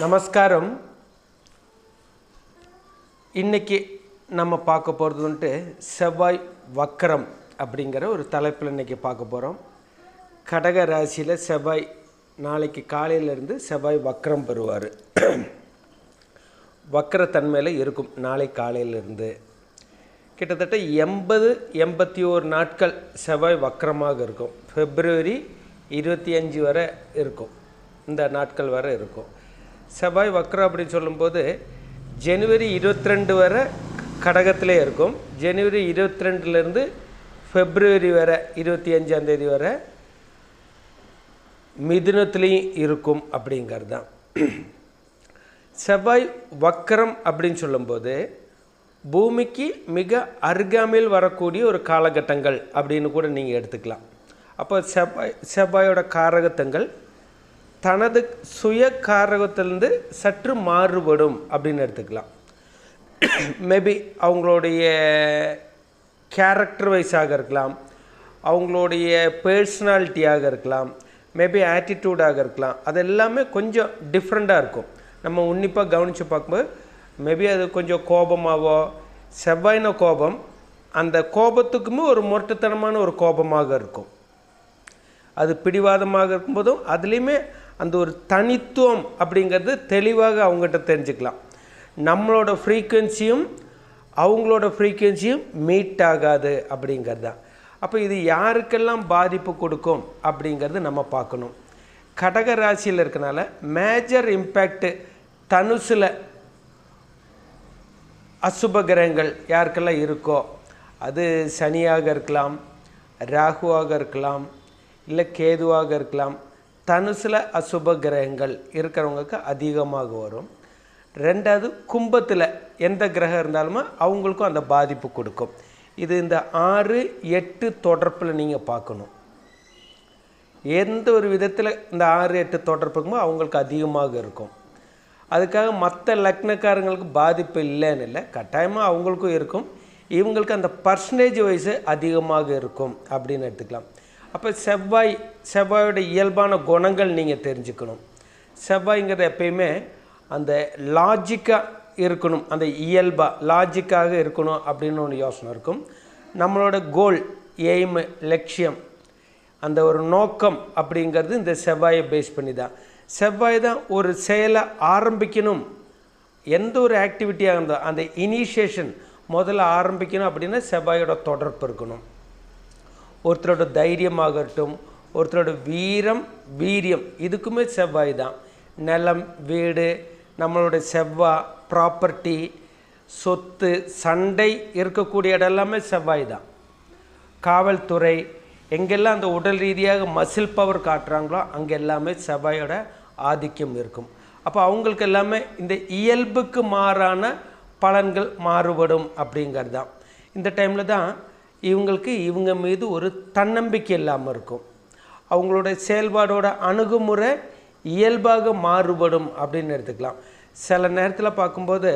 நமஸ்காரம். இன்னைக்கு நம்ம பார்க்க போகிறது வந்துட்டு செவ்வாய் வக்கரம் அப்படிங்கிற ஒரு தலைப்பில் இன்னைக்கு பார்க்க போகிறோம் கடக ராசியில் செவ்வாய் நாளைக்கு காலையிலேருந்து செவ்வாய் வக்கரம் பெறுவார். வக்கரத்தன்மையில் இருக்கும் நாளை காலையிலேருந்து. கிட்டத்தட்ட எண்பது எண்பத்தி ஓரு நாட்கள் செவ்வாய் வக்கரமாக இருக்கும். பிப்ரவரி இருபத்தி அஞ்சு வரை இருக்கும். இந்த நாட்கள் வரை இருக்கும். செவ்வாய் வக்ரம் அப்படின்னு சொல்லும்போது ஜனவரி இருபத்தி ரெண்டு வரை கடகத்திலே இருக்கும். ஜனவரி இருபத்தி ரெண்டுலேருந்து ஃபெப்ரவரி வரை இருபத்தி அஞ்சாந்தேதி வர வரை மிதுனத்துலேயும் இருக்கும் அப்படிங்கிறது தான் செவ்வாய் வக்கரம் அப்படின்னு சொல்லும்போது பூமிக்கு மிக அருகாமையில் வரக்கூடிய ஒரு காலகட்டங்கள் அப்படின்னு கூட நீங்கள் எடுத்துக்கலாம். அப்போ செவ்வாய் செவ்வாயோட காரகத்தங்கள் தனது சுய காரகத்திலிருந்து சற்று மாறுபடும் அப்படின்னு எடுத்துக்கலாம். மேபி அவங்களுடைய கேரக்டர் வைஸாக இருக்கலாம். அவங்களுடைய பர்சனாலிட்டியாக இருக்கலாம். மேபி ஆட்டிடியூடாக இருக்கலாம். அது எல்லாமே கொஞ்சம் டிஃப்ரெண்ட்டாக இருக்கும். நம்ம உன்னிப்பாக கவனித்து பார்க்கும்போது மேபி அது கொஞ்சம் கோபமாகவோ செவ்வாயின கோபம் அந்த கோபத்துக்குமே ஒரு முரட்டுத்தனமான ஒரு கோபமாக இருக்கும். அது பிடிவாதமாக இருக்கும்போதும் அதுலேயுமே அந்த ஒரு தனித்துவம் அப்படிங்கிறது தெளிவாக அவங்ககிட்ட தெரிஞ்சுக்கலாம். நம்மளோட ஃப்ரீக்குவென்சியும் அவங்களோட ஃப்ரீக்குவென்சியும் மீட் ஆகாது அப்படிங்கிறது தான். அப்போ இது யாருக்கெல்லாம் பாதிப்பு கொடுக்கும் அப்படிங்கிறது நம்ம பார்க்கணும். கடக ராசியில் இருக்கனால மேஜர் இம்பேக்டு தனுசில் அசுப கிரகங்கள் யாருக்கெல்லாம் இருக்கோ அது சனியாக இருக்கலாம் ராகுவாக இருக்கலாம் இல்லை கேதுவாக இருக்கலாம் தனுசில் அசுப கிரகங்கள் இருக்கிறவங்களுக்கு அதிகமாக வரும். ரெண்டாவது கும்பத்தில் எந்த கிரகம் இருந்தாலுமே அவங்களுக்கும் அந்த பாதிப்பு கொடுக்கும். இது இந்த ஆறு எட்டு தொடர்பில் நீங்கள் பார்க்கணும். எந்த ஒரு விதத்தில் இந்த ஆறு எட்டு தொடர்புக்குமோ அவங்களுக்கு அதிகமாக இருக்கும். அதுக்காக மற்ற லக்னக்காரங்களுக்கு பாதிப்பு இல்லைன்னு இல்லை கட்டாயமாக அவங்களுக்கும் இருக்கும். இவங்களுக்கு அந்த பர்சன்டேஜ் வைஸு அதிகமாக இருக்கும் அப்படின்னு எடுத்துக்கலாம். அப்போ செவ்வாய் செவ்வாயோட இயல்பான குணங்கள் நீங்கள் தெரிஞ்சுக்கணும். செவ்வாய்ங்கிறது எப்பயுமே அந்த லாஜிக்காக இருக்கணும் அந்த இயல்பாக லாஜிக்காக இருக்கணும் அப்படின்னு ஒன்று யோசனை இருக்கும். நம்மளோட கோல் எய்மு லட்சியம் அந்த ஒரு நோக்கம் அப்படிங்கிறது இந்த செவ்வாயை பேஸ் பண்ணி தான் செவ்வாய் தான் ஒரு செயலை ஆரம்பிக்கணும். எந்த ஒரு ஆக்டிவிட்டியாக இருந்தால் அந்த இனிஷியேஷன் முதல்ல ஆரம்பிக்கணும் அப்படின்னா செவ்வாயோட தொடர்பு இருக்கணும். ஒருத்தரோட தைரியமாகட்டும் ஒருத்தரோட வீரம் வீரியம் இதுக்குமே செவ்வாய் தான். நிலம் வீடு நம்மளோட செவ்வாய் ப்ராப்பர்ட்டி சொத்து சண்டை இருக்கக்கூடிய இடம் எல்லாமே செவ்வாய் தான். காவல்துறை எங்கெல்லாம் அந்த உடல் ரீதியாக மசில் பவர் காட்டுறாங்களோ அங்கே எல்லாமே செவ்வாயோட ஆதிக்கம் இருக்கும். அப்போ அவங்களுக்கு எல்லாமே இந்த இயல்புக்கு மாறான பலன்கள் மாறுபடும் அப்படிங்கிறது தான். இந்த டைமில் தான் இவங்களுக்கு இவங்க மீது ஒரு தன்னம்பிக்கை இல்லாமல் இருக்கும். அவங்களோட செயல்பாடோட அணுகுமுறை இயல்பாக மாறுபடும் அப்படின்னு எடுத்துக்கலாம். சில நேரத்தில் பார்க்கும்போது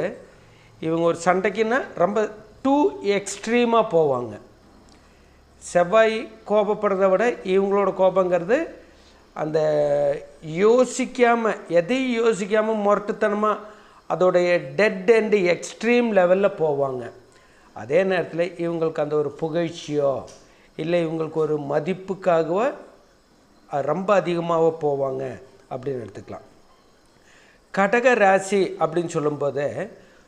இவங்க ஒரு சண்டைக்குன்னா ரொம்ப டூ எக்ஸ்ட்ரீமாக போவாங்க. செவ்வாய் கோபப்படுறத விட இவங்களோட கோபங்கிறது அந்த யோசிக்காமல் எதையும் யோசிக்காமல் முரட்டுத்தனமாக அதோடைய டெட் அண்டு எக்ஸ்ட்ரீம் லெவலில் போவாங்க. அதே நேரத்தில் இவங்களுக்கு அந்த ஒரு புகழ்ச்சியோ இல்லை இவங்களுக்கு ஒரு மதிப்புக்காகவோ ரொம்ப அதிகமாக போவாங்க அப்படின்னு எடுத்துக்கலாம். கடக ராசி அப்படின்னு சொல்லும்போது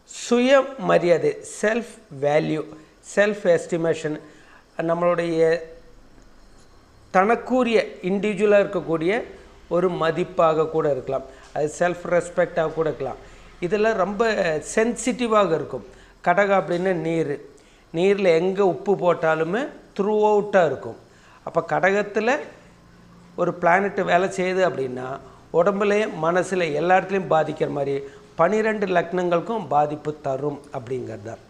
சுய மரியாதை செல்ஃப் வேல்யூ செல்ஃப் எஸ்டிமேஷன் நம்மளுடைய தனக்குரிய இண்டிவிஜுவலாக இருக்கக்கூடிய ஒரு மதிப்பாக கூட இருக்கலாம். அது செல்ஃப் ரெஸ்பெக்டாக கூட இருக்கலாம். இதெல்லாம் ரொம்ப சென்சிட்டிவாக இருக்கும். கடகம் அப்படின்னு நீர். நீரில் எங்கே உப்பு போட்டாலுமே த்ரூ அவுட்டாக இருக்கும். அப்போ கடகத்தில் ஒரு பிளானெட்டு வேலை செய்யுது அப்படின்னா உடம்புலையும் மனசில் எல்லா இடத்துலையும் பாதிக்கிற மாதிரி பனிரெண்டு லக்னங்களுக்கும் பாதிப்பு தரும் அப்படிங்கிறது தான்.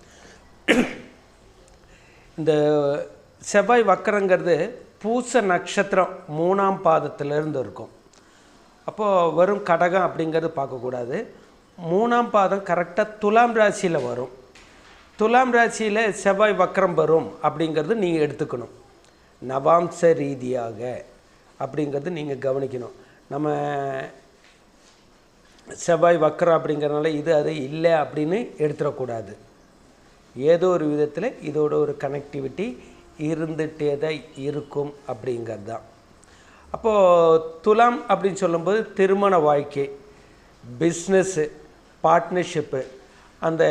இந்த செவ்வாய் வக்கரங்கிறது பூச நட்சத்திரம் மூணாம் பாதத்திலேருந்து இருக்கும். அப்போது வெறும் கடகம் அப்படிங்கிறது பார்க்கக்கூடாது. மூணாம் பாதம் கரெக்டாக துலாம் ராசியில் வரும். துலாம் ராசியில் செவ்வாய் வக்கரம் வரும் அப்படிங்கிறது நீங்கள் எடுத்துக்கணும். நவாம்ச ரீதியாக அப்படிங்கிறது நீங்கள் கவனிக்கணும். நம்ம செவ்வாய் வக்கரம் அப்படிங்கிறனால இது அது இல்லை அப்படின்னு எடுத்துடக்கூடாது. ஏதோ ஒரு விதத்தில் இதோட ஒரு கனெக்டிவிட்டி இருந்துகிட்டே தான் இருக்கும் அப்படிங்கிறது தான் அப்போது துலாம் அப்படின்னு சொல்லும்போது திருமண வாழ்க்கை பிஸ்னஸ்ஸு பார்ட்னர்ஷிப்பு அந்த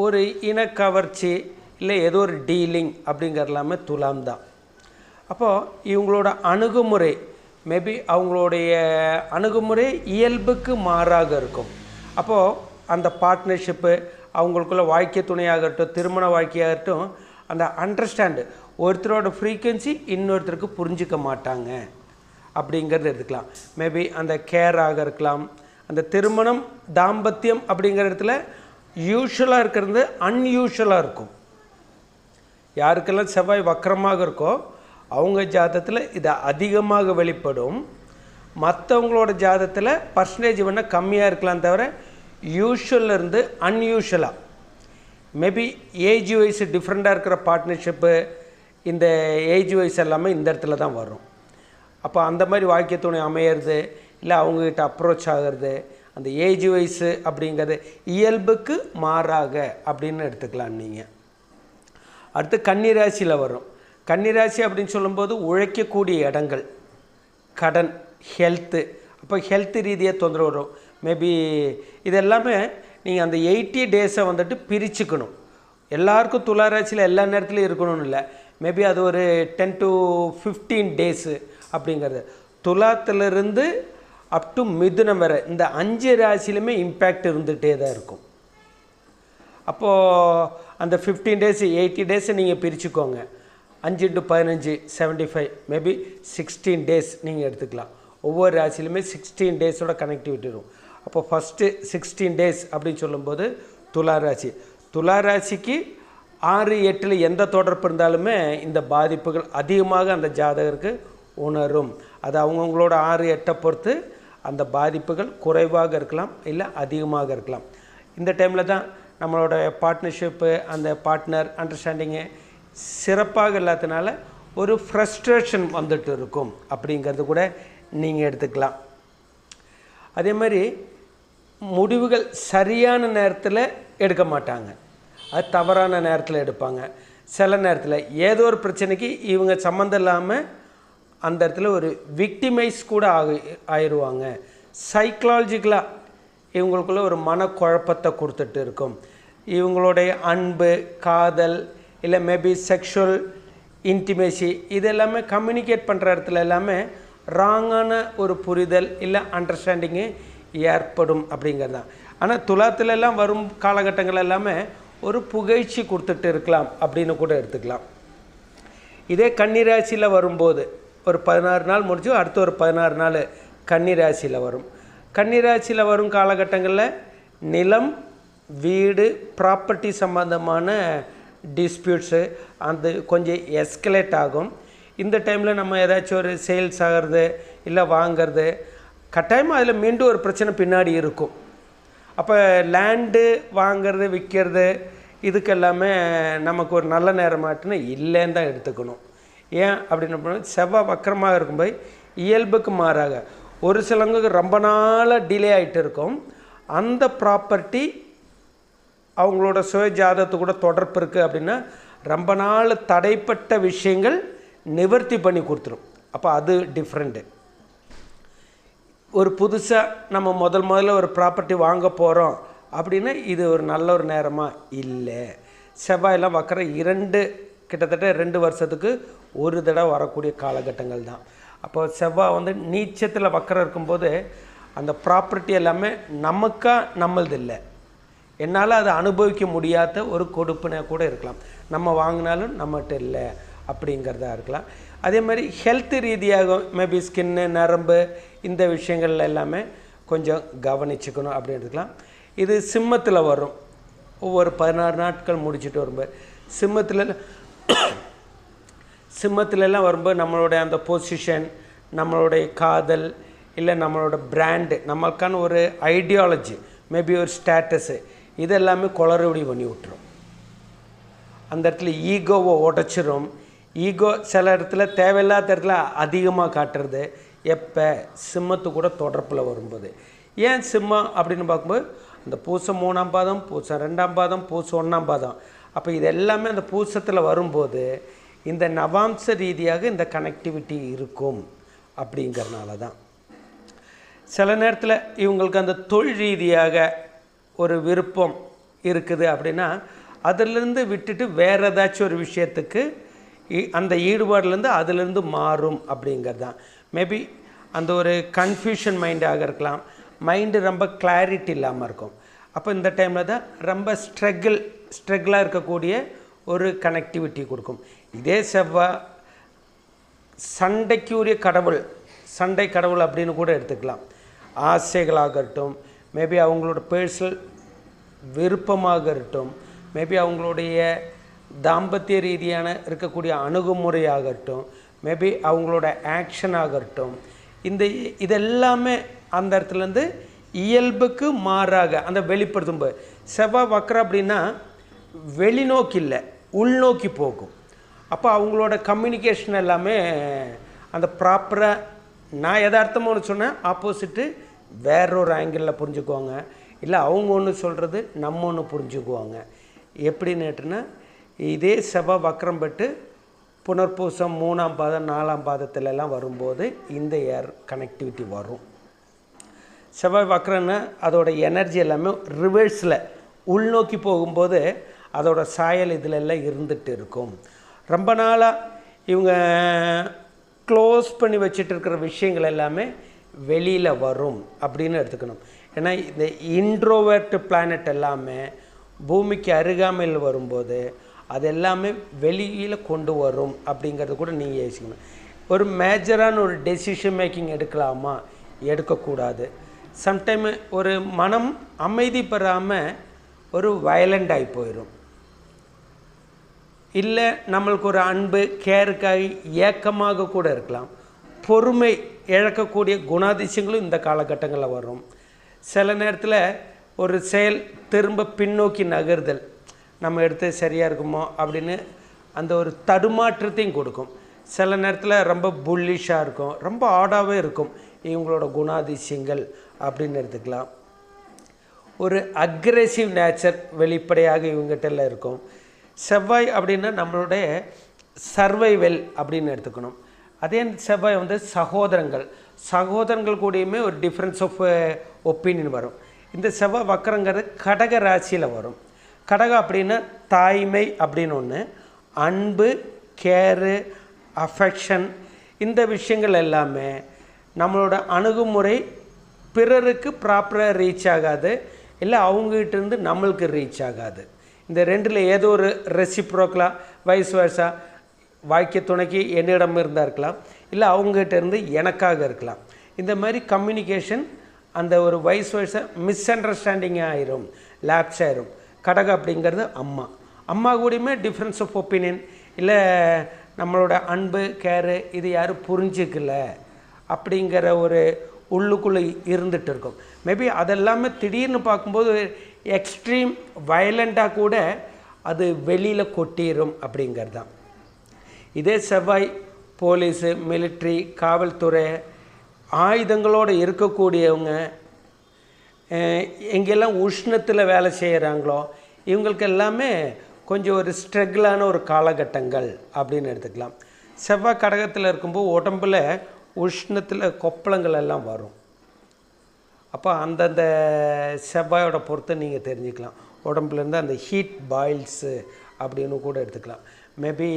ஒரு இனக்கவர்ச்சி இல்லை ஏதோ ஒரு டீலிங் அப்படிங்கிறலாமே துலாம் தான் அப்போது இவங்களோட அணுகுமுறை மேபி அவங்களுடைய அணுகுமுறை இயல்புக்கு மாறாக இருக்கும். அப்போது அந்த பார்ட்னர்ஷிப்பு அவங்களுக்குள்ள வாழ்க்கை துணையாகட்டும் திருமண வாழ்க்கையாகட்டும் அந்த அண்டர்ஸ்டாண்டு ஒருத்தரோட ஃப்ரீக்குவென்சி இன்னொருத்தருக்கு புரிஞ்சிக்க மாட்டாங்க அப்படிங்கிறது எடுத்துக்கலாம். மேபி அந்த கேராக இருக்கலாம். அந்த திருமணம் தாம்பத்தியம் அப்படிங்கிற இடத்துல யூஷுவலாக இருக்கிறது அன்யூஷுவலாக இருக்கும். யாருக்கெல்லாம் செவ்வாய் வக்கரமாக இருக்கோ அவங்க ஜாதத்தில் இது அதிகமாக வெளிப்படும். மற்றவங்களோட ஜாதத்தில் பர்சன்டேஜ் வேணால் கம்மியாக இருக்கலாம் தவிர யூஷுவல்லருந்து அன்யூஷுவலாக மேபி ஏஜ் வைஸ் டிஃப்ரெண்ட்டாக இருக்கிற பார்ட்னர்ஷிப்பு இந்த ஏஜ் வைஸ் எல்லாமே இந்த இடத்துல தான் வரும். அப்போ அந்த மாதிரி வாக்கியத்துணை அமையிறது இல்லை அவங்கக்கிட்ட அப்ரோச் ஆகிறது அந்த ஏஜ் வைஸு அப்படிங்கிறது இயல்புக்கு மாறாக அப்படின்னு எடுத்துக்கலாம் நீங்கள் அடுத்து கன்னிராசியில் வரும் கன்னிராசி அப்படின்னு சொல்லும்போது உழைக்கக்கூடிய இடங்கள் கடன் ஹெல்த்து அப்போ ஹெல்த் ரீதியாக தொந்தரவு வரும். மேபி இது எல்லாமே நீங்கள் அந்த எயிட்டி டேஸை வந்துட்டு பிரிச்சுக்கணும். எல்லாருக்கும் துளாராசியில் எல்லா நேரத்துலையும் இருக்கணும்னு இல்லை. மேபி அது ஒரு டென் டு ஃபிஃப்டீன் டேஸு அப்படிங்கிறது. துலாத்திலிருந்து அப் டு மிதுனம் வரை இந்த அஞ்சு ராசியிலுமே இம்பேக்ட் இருந்துகிட்டே தான் இருக்கும். அப்போது அந்த ஃபிஃப்டீன் டேஸ் எயிட்டி டேஸை நீங்கள் பிரிச்சுக்கோங்க. அஞ்சு டு பதினஞ்சு seventy five maybe sixteen days நீங்கள் எடுத்துக்கலாம். ஒவ்வொரு ராசியிலுமே சிக்ஸ்டீன் டேஸோட கனெக்டிவிட்டி இருக்கும். அப்போ ஃபஸ்ட்டு சிக்ஸ்டீன் டேஸ் அப்படின்னு சொல்லும்போது துலா ராசி. துலா ராசிக்கு ஆறு எட்டில் எந்த தொடர்பு இருந்தாலுமே இந்த பாதிப்புகள் அதிகமாக அந்த ஜாதகருக்கு உணரும். அது அவங்கவுங்களோட ஆறு எட்டை பொறுத்து அந்த பாதிப்புகள் குறைவாக இருக்கலாம் இல்லை அதிகமாக இருக்கலாம். இந்த டைமில் தான் நம்மளோட பார்ட்னர்ஷிப்பு அந்த பார்ட்னர் அண்டர்ஸ்டாண்டிங்கு சிறப்பாக இல்லாதனால ஒரு ஃப்ரஸ்ட்ரேஷன் வந்துட்டு இருக்கும். அப்படிங்கிறது கூட நீங்கள் எடுத்துக்கலாம். அதே மாதிரி முடிவுகள் சரியான நேரத்தில் எடுக்க மாட்டாங்க. அது தவறான நேரத்தில் எடுப்பாங்க. சில நேரத்தில் ஏதோ ஒரு பிரச்சனைக்கு இவங்க சம்மந்தம் இல்லாமல் அந்த இடத்துல ஒரு விக்டிமைஸ் கூட ஆகி ஆயிடுவாங்க சைக்கலாஜிக்கலாக இவங்களுக்குள்ள ஒரு மனக்குழப்பத்தை கொடுத்துட்டு இருக்கும். இவங்களுடைய அன்பு காதல் இல்லை மேபி செக்ஷுவல் இன்டிமேசி இது எல்லாமே கம்யூனிகேட் பண்ணுற இடத்துல எல்லாமே ராங்கான ஒரு புரிதல் இல்லை அண்டர்ஸ்டாண்டிங்கு ஏற்படும் அப்படிங்கிறது தான். ஆனால் துலாத்துலெல்லாம் வரும் காலகட்டங்கள் எல்லாமே ஒரு புகழ்ச்சி கொடுத்துட்டு இருக்கலாம் அப்படின்னு கூட எடுத்துக்கலாம். இதே கன்னிராசியில் வரும்போது ஒரு பதினாறு நாள் முடிஞ்சு அடுத்த ஒரு பதினாறு நாள் கன்னிராசியில் வரும். கன்னிராசியில் வரும் காலகட்டங்களில் நிலம் வீடு ப்ராப்பர்ட்டி சம்மந்தமான டிஸ்பியூட்ஸு அந்த கொஞ்சம் எஸ்கலேட் ஆகும். இந்த டைமில் நம்ம ஏதாச்சும் ஒரு சேல்ஸ் ஆகிறது இல்லை வாங்கிறது கட்டாயமாக அதில் மீண்டும் ஒரு பிரச்சனை பின்னாடி இருக்கும். அப்போ லேண்டு வாங்கிறது விற்கிறது இதுக்கெல்லாமே நமக்கு ஒரு நல்ல நேரமாட்டுன்னு இல்லைன்னு தான் எடுத்துக்கணும். ஏன் அப்படின்னு செவ்வாய் வக்கரமாக இருக்கும்போது இயல்புக்கு மாறாக ஒரு சிலவங்களுக்கு ரொம்ப நாளாக டிலே ஆகிட்டு இருக்கும். அந்த ப்ராப்பர்ட்டி அவங்களோட சுய ஜாதகத்து கூட தொடர்பு இருக்குது அப்படின்னா ரொம்ப நாள் தடைப்பட்ட விஷயங்கள் நிவர்த்தி பண்ணி கொடுத்துரும். அப்போ அது டிஃப்ரெண்ட்டு ஒரு புதுசாக நம்ம முதல் முதல்ல ஒரு ப்ராப்பர்ட்டி வாங்க போகிறோம் அப்படின்னா இது ஒரு நல்ல ஒரு நேரமாக இல்லை. செவ்வாயெல்லாம் வக்கிற இரண்டு கிட்டத்தட்ட ரெண்டு வருஷத்துக்கு ஒரு தடவை வரக்கூடிய காலகட்டங்கள் தான். அப்போ செவ்வாய் வந்து நீச்சத்தில் வக்கரம் இருக்கும்போது அந்த ப்ராப்பர்ட்டி எல்லாமே நமக்காக நம்மளது இல்லை. என்னால் அதை அனுபவிக்க முடியாத ஒரு கொடுப்பினை கூட இருக்கலாம். நம்ம வாங்கினாலும் நம்மகிட்ட இல்லை அப்படிங்கிறதா இருக்கலாம். அதே மாதிரி ஹெல்த் ரீதியாக மேபி ஸ்கின்னு நரம்பு இந்த விஷயங்கள்ல எல்லாமே கொஞ்சம் கவனிச்சுக்கணும் அப்படின்னு இருக்கலாம். இது சிம்மத்தில் வரும். ஒவ்வொரு பதினாறு நாட்கள் முடிச்சுட்டு வரும்போது சிம்மத்தில் சிம்மத்திலலாம் வரும்போது நம்மளுடைய அந்த பொசிஷன் நம்மளுடைய காதல் இல்லை நம்மளோட பிராண்டு நம்மளுக்கான ஒரு ஐடியாலஜி மேபி ஒரு ஸ்டேட்டஸு இதெல்லாமே குளறுபடி பண்ணி விட்டுரும். அந்த இடத்துல ஈகோவை உடச்சிரும். ஈகோ சில இடத்துல தேவையில்லாத இடத்துல அதிகமாக காட்டுறது எப்போ? சிம்மத்து கூட தொடர்பில் வரும்போது. ஏன் சிம்மம் அப்படின்னு பார்க்கும்போது அந்த பூசம் மூணாம் பாதம் பூசம் ரெண்டாம் பாதம் பூசம் ஒன்றாம் பாதம். அப்போ இது எல்லாமே அந்த பூசத்தில் வரும்போது இந்த நவாம்ச ரீதியாக இந்த கனெக்டிவிட்டி இருக்கும் அப்படிங்கிறனால தான் சில நேரத்தில் இவங்களுக்கு அந்த தொழில் ரீதியாக ஒரு விருப்பம் இருக்குது அப்படின்னா அதிலிருந்து விட்டுட்டு வேறு ஏதாச்சும் ஒரு விஷயத்துக்கு இ- அந்த ஈடுபாடுலேருந்து அதிலிருந்து மாறும் அப்படிங்கிறது தான் மேபி அந்த ஒரு கன்ஃபியூஷன் மைண்டாக இருக்கலாம். மைண்டு ரொம்ப கிளாரிட்டி இல்லாமல் இருக்கும். அப்போ இந்த டைமில் தான் ரொம்ப ஸ்ட்ரகிள் ஸ்ட்ரகிளாக இருக்கக்கூடிய ஒரு கனெக்டிவிட்டி கொடுக்கும். இதே செவ்வாய் சண்டைக்குரிய கடவுள் சண்டை கடவுள் அப்படின்னு கூட எடுத்துக்கலாம். ஆசைகளாகட்டும் மேபி அவங்களோட பேர்சல் விருப்பமாக இருக்கட்டும் மேபி அவங்களுடைய தாம்பத்திய ரீதியான இருக்கக்கூடிய அணுகுமுறையாகட்டும் மேபி அவங்களோட ஆக்ஷன் ஆகட்டும் இந்த இதெல்லாமே அந்த இடத்துலேருந்து இயல்புக்கு மாறாக அந்த வெளிப்படுத்தும்போது செவ்வாய் வக்கரம் அப்படின்னா வெளிநோக்கி இல்லை உள்நோக்கி போகும். அப்போ அவங்களோட கம்யூனிகேஷன் எல்லாமே அந்த ப்ராப்பராக நான் எதார்த்தமாக ஒன்று சொன்னேன் ஆப்போசிட்டு வேற ஒரு ஆங்கிளில் புரிஞ்சுக்குவாங்க. இல்லை அவங்க ஒன்று சொல்கிறது நம்ம ஒன்று புரிஞ்சுக்குவாங்க. எப்படின்னுட்டுனா இதே செவ்வாய் வக்கரம் பட்டு புனர்பூசம் மூணாம் பாதம் நாலாம் பாதத்திலலாம் வரும்போது இந்த ஏர் கனெக்டிவிட்டி வரும். செவ்வாய் வக்கரன்னு அதோட எனர்ஜி எல்லாமே ரிவர்ஸில் உள்நோக்கி போகும்போது அதோட சாயல் இதில் எல்லாம் இருந்துகிட்டு இருக்கும். ரொம்ப நாளாக இவங்க க்ளோஸ் பண்ணி வச்சுட்டு இருக்கிற விஷயங்கள் எல்லாமே வெளியில் வரும் அப்படின்னு எடுத்துக்கணும். ஏன்னா இந்த இன்ட்ரோவர்ட் பிளானட் எல்லாமே பூமிக்கு அருகாமையில் வரும்போது அது எல்லாமே வெளியில் கொண்டு வரும் அப்படிங்கிறது கூட நீங்கள் யோசிக்கணும். ஒரு மேஜரான ஒரு டெசிஷன் மேக்கிங் எடுக்கலாமா? எடுக்கக்கூடாது. சம்டைம் ஒரு மனம் அமைதி பெறாமல் ஒரு வயலண்ட் ஆகி போயிடும் இல்லை நம்மளுக்கு ஒரு அன்பு கேருக்காக ஏக்கமாக கூட இருக்கலாம். பொறுமை இழக்கக்கூடிய குணாதிசயங்களும் இந்த காலகட்டங்களில் வரும். சில நேரத்தில் ஒரு செயல் திரும்ப பின்னோக்கி நகர்தல். நம்ம எடுத்து சரியாக இருக்குமோ அப்படின்னு அந்த ஒரு தடுமாற்றத்தையும் கொடுக்கும். சில நேரத்தில் ரொம்ப புல்லிஷாக இருக்கும். ரொம்ப ஆடாகவே இருக்கும். இவங்களோட குணாதிசயங்கள் அப்படின்னு எடுத்துக்கலாம். ஒரு அக்ரெசிவ் நேச்சர் வெளிப்படையாக இவங்ககிட்ட இருக்கும். செவ்வாய் அப்படின்னா நம்மளுடைய சர்வைவல் அப்படின்னு எடுத்துக்கணும். அதே செவ்வாய் வந்து சகோதரங்கள். சகோதரங்கள் கூடயுமே ஒரு டிஃப்ரென்ஸ் ஆஃப் ஒப்பீனியன் வரும். இந்த செவ்வாய் வக்கரங்கிறது கடக ராசியில் வரும். கடகம் அப்படின்னா தாய்மை அப்படின்னு ஒன்று அன்பு கேரு அஃபெக்ஷன் இந்த விஷயங்கள் எல்லாமே நம்மளோட அணுகுமுறை பிறருக்கு ப்ராப்பராக ரீச் ஆகாது. இல்லை அவங்ககிட்ட இருந்து நம்மளுக்கு ரீச் ஆகாது. இந்த ரெண்டில் ஏதோ ஒரு ரெசிப்ரோக்கலாக வயசு வயசா வாக்கிய துணைக்கு என்னிடம் இருந்தால் இருக்கலாம். இல்லை அவங்ககிட்ட இருந்து எனக்காக இருக்கலாம். இந்த மாதிரி கம்யூனிகேஷன் அந்த ஒரு வயசு வயசை மிஸ் அண்டர்ஸ்டாண்டிங் ஆயிரும் லேப்ஸ் ஆயிரும். கடகம் அப்படிங்கிறது அம்மா. அம்மா கூடயுமே டிஃப்ரென்ஸ் ஆஃப் ஒப்பீனியன் இல்லை நம்மளோட அன்பு கேரு இது யாரும் புரிஞ்சுக்கல அப்படிங்கிற ஒரு உள்ளுக்குள்ளே இருந்துகிட்டு இருக்கும். மேபி அதெல்லாமே திடீர்னு பார்க்கும்போது எக்ஸ்ட்ரீம் வயலண்ட்டாக கூட அது வெளியில் கொட்டிடும் அப்படிங்கிறது தான். இதே செவ்வாய் போலீஸு மிலிட்ரி காவல்துறை ஆயுதங்களோடு இருக்கக்கூடியவங்க எங்கெல்லாம் உஷ்ணத்தில் வேலை செய்கிறாங்களோ இவங்களுக்கு எல்லாமே கொஞ்சம் ஒரு ஸ்ட்ரகிளான ஒரு காலகட்டங்கள் அப்படின்னு எடுத்துக்கலாம். செவ்வாய் கடகத்தில் இருக்கும்போது உடம்புல உஷ்ணத்தில் கொப்பளங்கள் எல்லாம் வரும். அப்போ அந்தந்த செவ்வாயோட பொறுத்து நீங்கள் தெரிஞ்சுக்கலாம். உடம்புலேருந்து அந்த ஹீட் பாயில்ஸு அப்படின்னு கூட எடுத்துக்கலாம். மேபி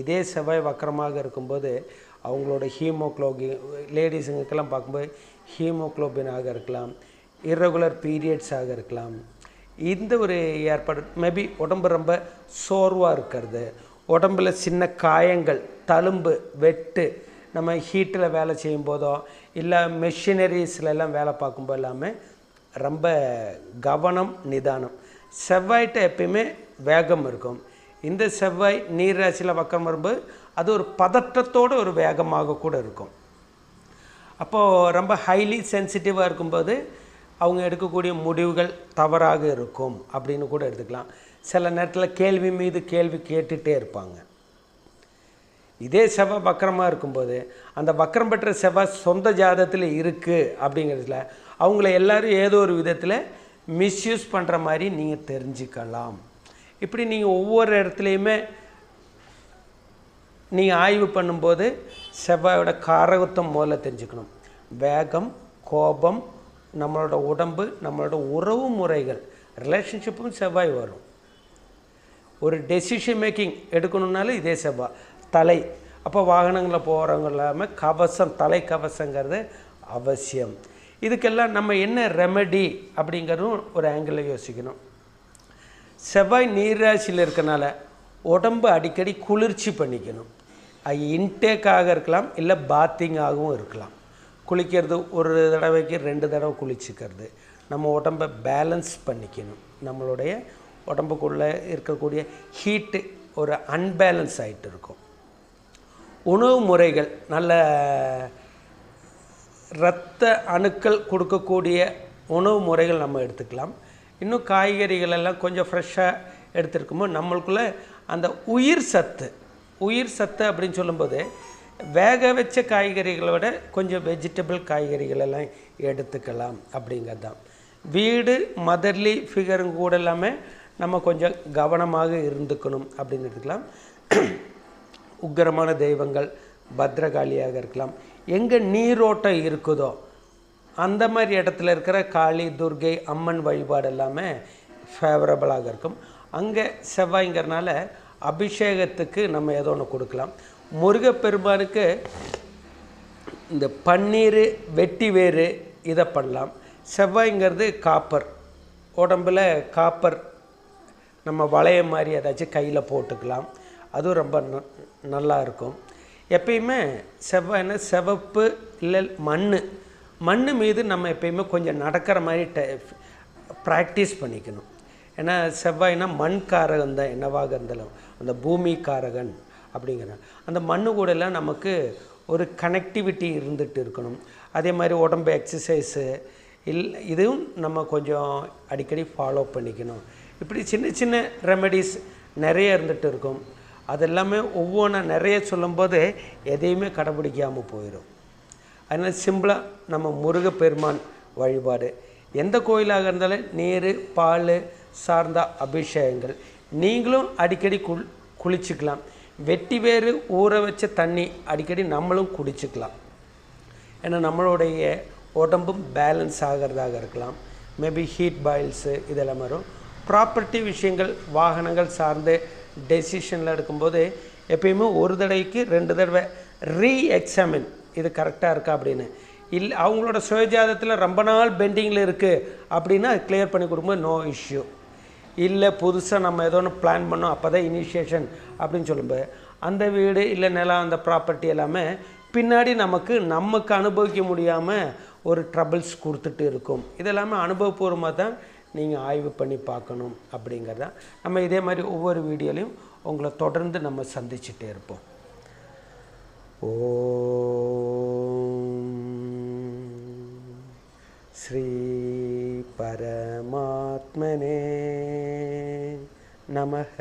இதே செவ்வாய் வக்கரமாக இருக்கும்போது அவங்களோட ஹீமோக்ளோபி லேடிஸுங்களுக்கெல்லாம் பார்க்கும்போது ஹீமோக்ளோபினாக இருக்கலாம். இரகுலர் பீரியட்ஸாக ஆக இருக்கலாம். இந்த ஒரு ஏற்பாடு மேபி உடம்பு ரொம்ப சோர்வாக இருக்கிறது. உடம்பில் சின்ன காயங்கள் தழும்பு வெட்டு நம்ம ஹீட்டில் வேலை செய்யும் போதோ இல்லை மெஷினரிஸ்ல எல்லாம் வேலை பார்க்கும்போது எல்லாமே ரொம்ப கவனம் நிதானம். செவ்வாய்கிட்ட எப்பயுமே வேகம் இருக்கும். இந்த செவ்வாய் நீர்ராசியில் பக்கம் வக்கம் வரும்போது அது ஒரு பதற்றத்தோட ஒரு வேகமாக கூட இருக்கும். அப்போது ரொம்ப ஹைலி சென்சிட்டிவாக இருக்கும்போது அவங்க எடுக்கக்கூடிய முடிவுகள் தவறாக இருக்கும் அப்படின்னு கூட எடுத்துக்கலாம். சில நேரத்தில் கேள்வி மீது கேள்வி கேட்டுகிட்டே இருப்பாங்க. இதே செவ்வாய் வக்கரமாக இருக்கும்போது அந்த வக்கரம் பெற்ற செவ்வாய் சொந்த ஜாதத்தில் இருக்குது அப்படிங்கிறதுல அவங்கள எல்லாரும் ஏதோ ஒரு விதத்தில் மிஸ்யூஸ் பண்ணுற மாதிரி நீங்கள் தெரிஞ்சுக்கலாம். இப்படி நீங்கள் ஒவ்வொரு இடத்துலையுமே நீங்கள் ஆய்வு பண்ணும்போது செவ்வாயோட காரகத்தம் முதல்ல தெரிஞ்சுக்கணும். வேகம் கோபம் நம்மளோட உடம்பு நம்மளோட உறவு முறைகள் ரிலேஷன்ஷிப்பும் செவ்வாய் வரும். ஒரு டெசிஷன் மேக்கிங் எடுக்கணுன்னாலும் இதே செவ்வாய் தலை. அப்போ வாகனங்களில் போகிறவங்க இல்லாமல் கவசம் தலை கவசங்கிறது அவசியம். இதுக்கெல்லாம் நம்ம என்ன ரெமெடி அப்படிங்கிறதும் ஒரு ஆங்கிளில் யோசிக்கணும். செவ்வாய் நீராசியில் இருக்கனால உடம்பு அடிக்கடி குளிர்ச்சி பண்ணிக்கணும். அது இன்டேக்காக இருக்கலாம் இல்லை பாத்திங்காகவும் இருக்கலாம். குளிக்கிறது ஒரு தடவைக்கு ரெண்டு தடவை குளிச்சுக்கிறது. நம்ம உடம்பை பேலன்ஸ் பண்ணிக்கணும். நம்மளுடைய உடம்புக்குள்ளே இருக்கக்கூடிய ஹீட்டு ஒரு அன்பேலன்ஸ் ஆகிட்டு இருக்கும். உணவு முறைகள் நல்ல இரத்த அணுக்கள் கொடுக்கக்கூடிய உணவு முறைகள் நம்ம எடுத்துக்கலாம். இன்னும் காய்கறிகள் எல்லாம் கொஞ்சம் ஃப்ரெஷ்ஷாக எடுத்துருக்கும்போது நம்மளுக்குள்ளே அந்த உயிர் சத்து உயிர் சத்து அப்படின்னு சொல்லும்போது வேக வச்ச காய்கறிகளை விட கொஞ்சம் வெஜிடபிள் காய்கறிகள் எல்லாம் எடுத்துக்கலாம் அப்படிங்கிறது தான் வீடு மதர்லி ஃபிகருங்க கூட எல்லாமே நம்ம கொஞ்சம் கவனமாக இருந்துக்கணும் அப்படின்னு எடுத்துக்கலாம். உக்கிரமான தெய்வங்கள் பத்ரகாளியாக இருக்கலாம். எங்கே நீரோட்டம் இருக்குதோ அந்த மாதிரி இடத்துல இருக்கிற காளி துர்கை அம்மன் வழிபாடு எல்லாமே ஃபேவரபிளாக இருக்கும். அங்கே செவ்வாய்ங்கிறனால அபிஷேகத்துக்கு நம்ம ஏதோ ஒன்று கொடுக்கலாம். முருகப்பெருமானுக்கு இந்த பன்னீர் வெட்டி வேறு இதை பண்ணலாம். செவ்வாய்ங்கிறது காப்பர். உடம்பில் காப்பர் நம்ம வளைய மாதிரி ஏதாச்சும் கையில் போட்டுக்கலாம். அதுவும் ரொம்ப நல்லாயிருக்கும். நல்லா இருக்கும் எப்பயுமே செவ்வாய்னா சிவப்பு இல்லை மண் மண் மீது நம்ம எப்பயுமே கொஞ்சம் நடக்கிற மாதிரி ட ப்ராக்டிஸ் பண்ணிக்கணும். ஏன்னா செவ்வாய்னா மண் காரகம் தான் என்னவாக இருந்தாலும். அந்த பூமி காரகன் அப்படிங்கிற அந்த மண்ணு கூடலாம் நமக்கு ஒரு கனெக்டிவிட்டி இருந்துகிட்டு இருக்கணும். அதே மாதிரி உடம்பு எக்ஸசைஸு இல் இதுவும் நம்ம கொஞ்சம் அடிக்கடி ஃபாலோ பண்ணிக்கணும். இப்படி சின்ன சின்ன ரெமெடிஸ் நிறைய இருந்துகிட்டு இருக்கும். அதெல்லாமே ஒவ்வொன்றா நிறைய சொல்லும்போது எதையுமே கடைபிடிக்காமல் போயிடும். அதனால் சிம்பிளாக நம்ம முருகப்பெருமான் வழிபாடு. எந்த கோயிலாக இருந்தாலும் நீர் பால் சார்ந்த அபிஷேகங்கள். நீங்களும் அடிக்கடி குள் குளிச்சுக்கலாம். வெட்டி வேறு ஊற வச்ச தண்ணி அடிக்கடி நம்மளும் குடிச்சுக்கலாம். ஏன்னா நம்மளுடைய உடம்பும் பேலன்ஸ் ஆகிறதாக இருக்கலாம். மேபி ஹீட் பாயில்ஸு இதெல்லாம் வரும். ப்ராப்பர்ட்டி விஷயங்கள் வாகனங்கள் சார்ந்து டெசிஷனில் எடுக்கும்போது எப்பயுமே ஒரு தடவைக்கு ரெண்டு தடவை ரீ எக்ஸாமின் இது கரெக்டாக இருக்கா அப்படின்னு. இல்லை அவங்களோட சுயஜாதத்தில் ரொம்ப நாள் பெண்டிங்கில் இருக்குது அப்படின்னா அது கிளியர் பண்ணி கொடுக்கும்போது நோ இஷ்யூ இல்லை புதுசாக நம்ம ஏதோ ஒன்று பிளான் பண்ணோம் அப்போ தான் இனிஷியேஷன் அப்படின்னு சொல்லும்போது அந்த வீடு இல்லை நிலம் அந்த ப்ராப்பர்ட்டி எல்லாமே பின்னாடி நமக்கு நமக்கு அனுபவிக்க முடியாமல் ஒரு ட்ரபிள்ஸ் கொடுத்துட்டு இருக்கும். இதெல்லாமே அனுபவபூர்வமாக தான் நீங்கள் ஆய்வு பண்ணி பார்க்கணும் அப்படிங்கிறதான் நம்ம இதே மாதிரி ஒவ்வொரு வீடியோலையும் உங்களை தொடர்ந்து நம்ம சந்திச்சுட்டே இருப்போம். ஓ ஸ்ரீ பரமாத்மனே நமக.